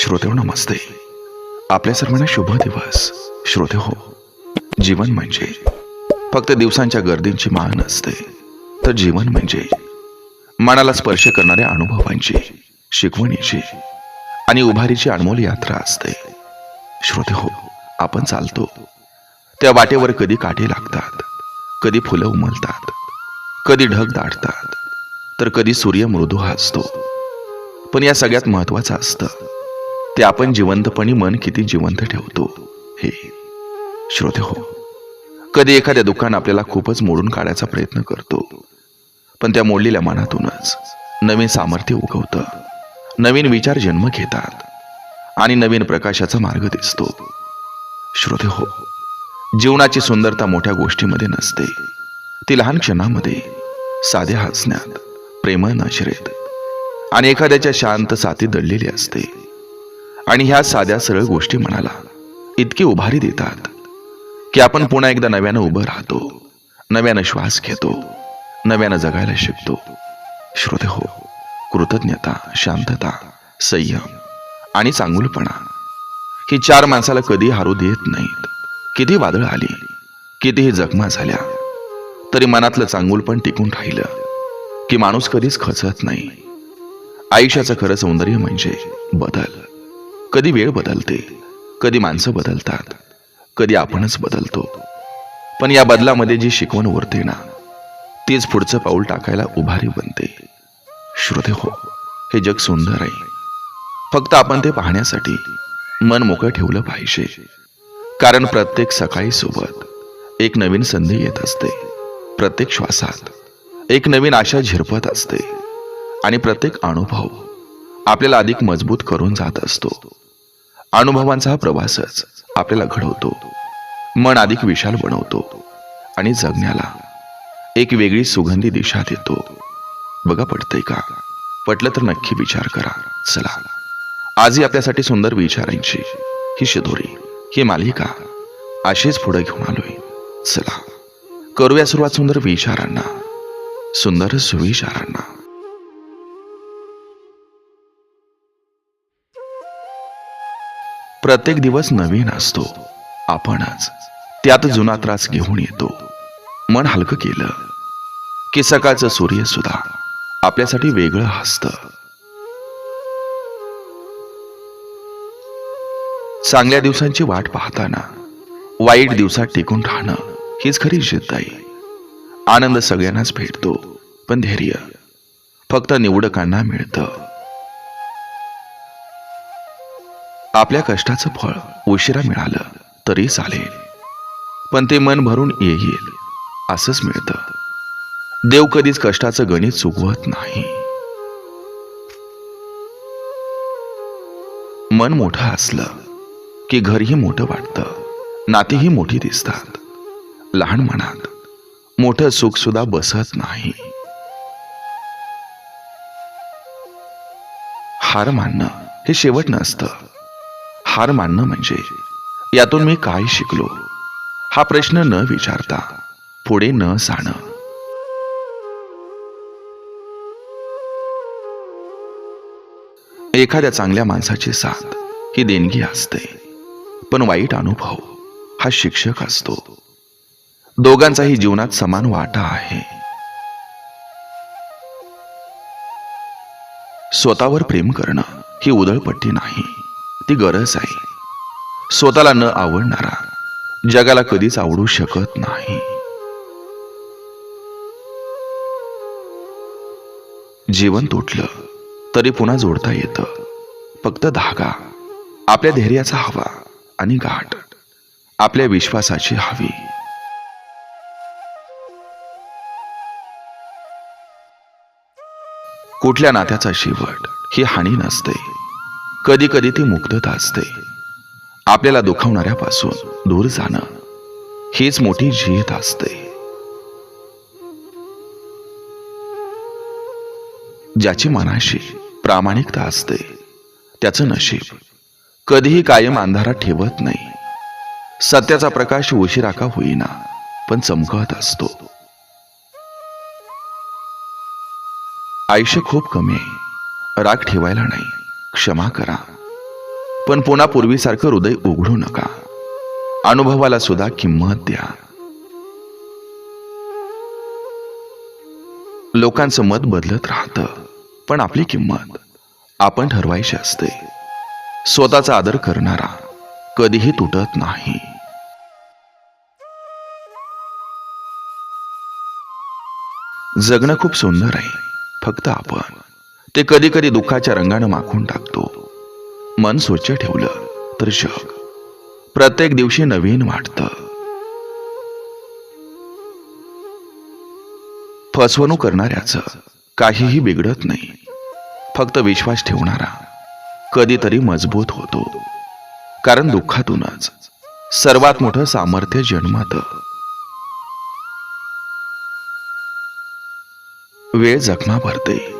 श्रोते नमस्ते. आपल्या सर्वांना शुभ दिवस. श्रोते हो जीवन म्हणजे फक्त दिवसांच्या गर्दींची मान नसते तर जीवन म्हणजे मनाला स्पर्श करणाऱ्या अनुभवांची शिकवणीची आणि उभारीची अनमोल यात्रा असते. श्रोते हो आपण चालतो. त्या वाटेवर कधी काटे लागतात कधी फुलं उमलतात कधी ढग दाटतात तर कधी सूर्य मृदू असतो पण या सगळ्यात महत्वाचं असतं ते आपण जिवंतपणी मन किती जिवंत ठेवतो हे श्रोते हो. कधी एखाद्या दुकान आपल्याला खूपच मोडून काढायचा प्रयत्न करतो पण त्या मोडलेल्या मनातूनच नवीन सामर्थ्य उगवतं. नवीन विचार जन्म घेतात आणि नवीन प्रकाशाचा मार्ग दिसतो. श्रोते हो जीवनाची सुंदरता मोठ्या गोष्टीमध्ये नसते. ती लहान क्षणामध्ये साध्या हसण्यात प्रेमळ नशरेत आणि एखाद्याच्या शांत साथी दडलेली असते. आणि ह्या साध्या सरळ गोष्टी म्हणाला इतकी उभारी देतात की आपण पुन्हा एकदा नव्यानं उभं राहतो नव्यानं श्वास घेतो नव्यानं जगायला शिकतो. श्रोते हो कृतज्ञता शांतता संयम आणि चांगुलपणा ही चार माणसाला कधी हारू देत नाहीत. किती वादळ आली कितीही जखमा झाल्या तरी मनातलं चांगुलपण टिकून राहिलं की माणूस कधीच खचत नाही. आयुष्याचं खरं सौंदर्य म्हणजे बदल. कधी वेळ बदलते कधी माणसं बदलतात कधी आपणच बदलतो. पण या बदलामध्ये जी शिकवण उरते ना तीच पुढचं पाऊल टाकायला उभारी बनते. श्रोते हो हे जग सुंदर आहे. फक्त आपण ते पाहण्यासाठी मन मोकळं ठेवलं पाहिजे. कारण प्रत्येक सकाळी सोबत एक नवीन संधी येत असते. प्रत्येक श्वासात एक नवीन आशा झिरपत असते. आणि प्रत्येक अनुभव आपल्याला अधिक मजबूत करून जात असतो. अनुभवांचा हा प्रवासच आपल्याला घडवतो. मन अधिक विशाल बनवतो आणि जगण्याला एक वेगळी सुगंधी दिशा देतो. बघा पडतंय का? पटलं तर नक्की विचार करा. चला. आजही आपल्यासाठी सुंदर विचारांची ही शिदोरी ही मालिका अशीच पुढे घेऊन आलोय. चला. करूया सुरुवात सुंदर विचारांना. सुंदर सुविचारांना. प्रत्येक दिवस नवीन असतो. आपणच. त्यात जुना त्रास घेऊन येतो. मन हलकं केलं की सकाळचं सूर्य सुद्धा आपल्यासाठी वेगळं हसतं. चांगल्या दिवसांची वाट पाहताना वाईट दिवसात टिकून राहणं हीच खरी जिद्द आहे आनंद सगळ्यांनाच भेटतो पण धैर्य फक्त निवडकांना मिळतं. आपल्या कष्टाचं फळ उशिरा मिळालं तरी चालेल. पण ते मन भरून येईल असंच मिळतं. देव कधीच कष्टाचं गणित चुकवत नाही. मन मोठं असलं की घरही मोठं वाटतं नातीही मोठी दिसतात. लहान मनात मोठं सुख सुद्धा बसत नाही. हार मानणं हे शेवट नसतं. हार मानणं म्हणजे. यातून मी काय शिकलो? हा प्रश्न न विचारता पुढे न जाणं एखाद्या चांगल्या माणसाची साथ ही देणगी असते पण वाईट अनुभव हा शिक्षक असतो. दोघांचाही जीवनात समान वाटा आहे. स्वतःवर प्रेम करणं ही उदळपट्टी नाही. ती गरज आहे. स्वतःला न आवडणारा जगाला कधीच आवडू शकत नाही. जीवन तुटलं तरी पुन्हा जोडता येतं. फक्त धागा आपल्या धैर्याचा हवा आणि गाठ आपल्या विश्वासाची हवी. कुठल्या नात्याचा शेवट ही हानी नसते. कधी कधी ती मुक्तता असते. आपल्याला दुखावणाऱ्यापासून दूर जाणं हीच मोठी जीत असते. ज्याची मनाशी प्रामाणिकता असते त्याचं नशीब कधीही कायम अंधारात ठेवत नाही. सत्याचा प्रकाश उशिरा का होईना पण चमकत असतो. आयुष्य खूप कमी आहे राग ठेवायला नाही. क्षमा करा. पण पुन्हा पूर्वीसारखं हृदय उघडू नका. अनुभवाला सुद्धा किंमत द्या. लोकांचं मत बदलत राहतं पण आपली किंमत आपण ठरवायची असते. स्वतःचा आदर करणारा कधीही तुटत नाही. जगणं खूप सुंदर आहे फक्त आपण ते कधी कधी दुःखाच्या रंगानं माखून टाकतो. मन स्वच्छ ठेवलं तर जग प्रत्येक दिवशी नवीन वाटतं. फसवणूक करणाऱ्याचं काहीही बिघडत नाही. फक्त विश्वास ठेवणारा कधीतरी मजबूत होतो. कारण दुःखातूनच सर्वात मोठं सामर्थ्य जन्मत. वेळ जखमा भरते.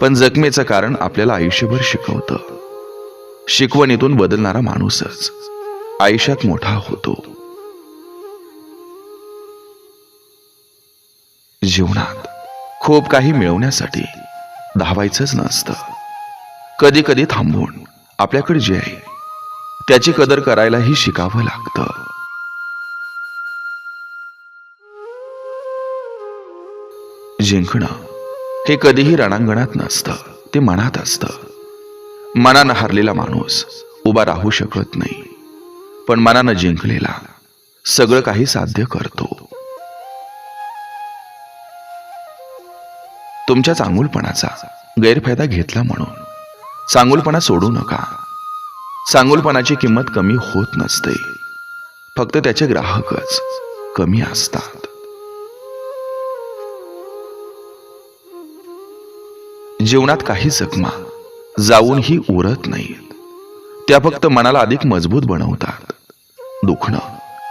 पण जखमेचं कारण आपल्याला आयुष्यभर शिकवतं. शिकवणीतून बदलणारा माणूसच. आयुष्यात मोठा होतो. जीवनात खूप काही मिळवण्यासाठी धावायचंच नसतं. कधी कधी थांबून आपल्याकडे जे आहे त्याची कदर करायलाही शिकावं लागतं. जिंकणं हे कधीही रणांगणात नसतं ते मनात असतं. मनानं हारलेला माणूस उभा राहू शकत नाही पण मनानं जिंकलेला सगळं काही साध्य करतो. तुमच्या चांगुलपणाचा गैरफायदा घेतला म्हणून. चांगुलपणा सोडू नका. चांगुलपणाची किंमत कमी होत नसते. फक्त त्याचे ग्राहकच कमी असतात. जीवनात काही जखमा जाऊनही उरत नाहीत. त्या फक्त मनाला अधिक मजबूत बनवतात. दुखणं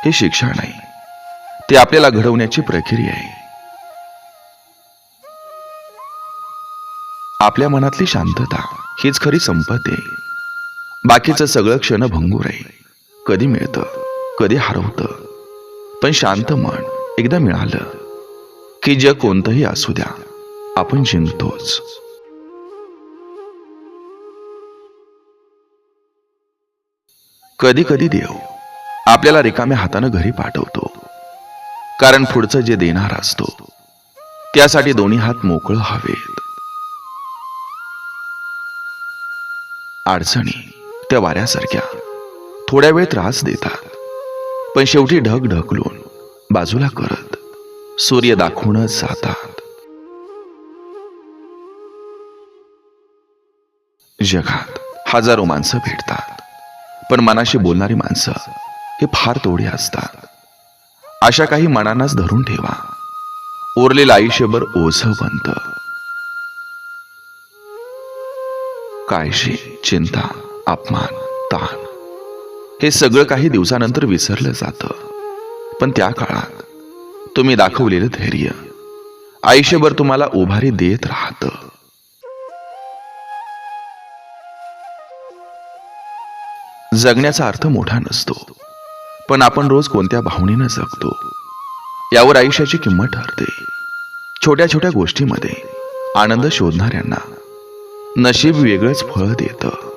हे शिक्षण नाही ते आपल्याला घडवण्याची प्रक्रिया आहे. आपल्या मनातली शांतता हीच खरी संपत्ती आहे. बाकीचं सगळं क्षण भंगूर आहे. कधी मिळतं कधी हरवतं. पण शांत मन एकदा मिळालं की जग कोणतंही असू द्या आपण जिंकतोच. कधी कधी देव आपल्याला रिकाम्या हातानं घरी पाठवतो. कारण पुढचं जे देणार असतो त्यासाठी दोन्ही हात मोकळ हवेत. अडचणी त्या वाऱ्यासारख्या थोड्या वेळ त्रास देतात पण शेवटी ढग ढकलून बाजूला करत सूर्य दाखवूनच जातात. जगात हजारो माणसं भेटतात. पण मनाशी बोलणारी माणसं हे फार तोडी असतात. अशा काही मनांनाच धरून ठेवा. उरलेलं आयुष्यभर ओझ बनत काळजी चिंता अपमान ताण हे सगळं काही दिवसानंतर विसरलं जातं. पण त्या काळात तुम्ही दाखवलेलं धैर्य आयुष्यभर तुम्हाला उभारी देत राहतं. जगण्याचा अर्थ मोठा नसतो. पण आपण रोज कोणत्या भावनेनं जगतो यावर आयुष्याची किंमत ठरते. छोट्या छोट्या गोष्टीमध्ये आनंद शोधणाऱ्यांना नशीब वेगळंच फळ देतं.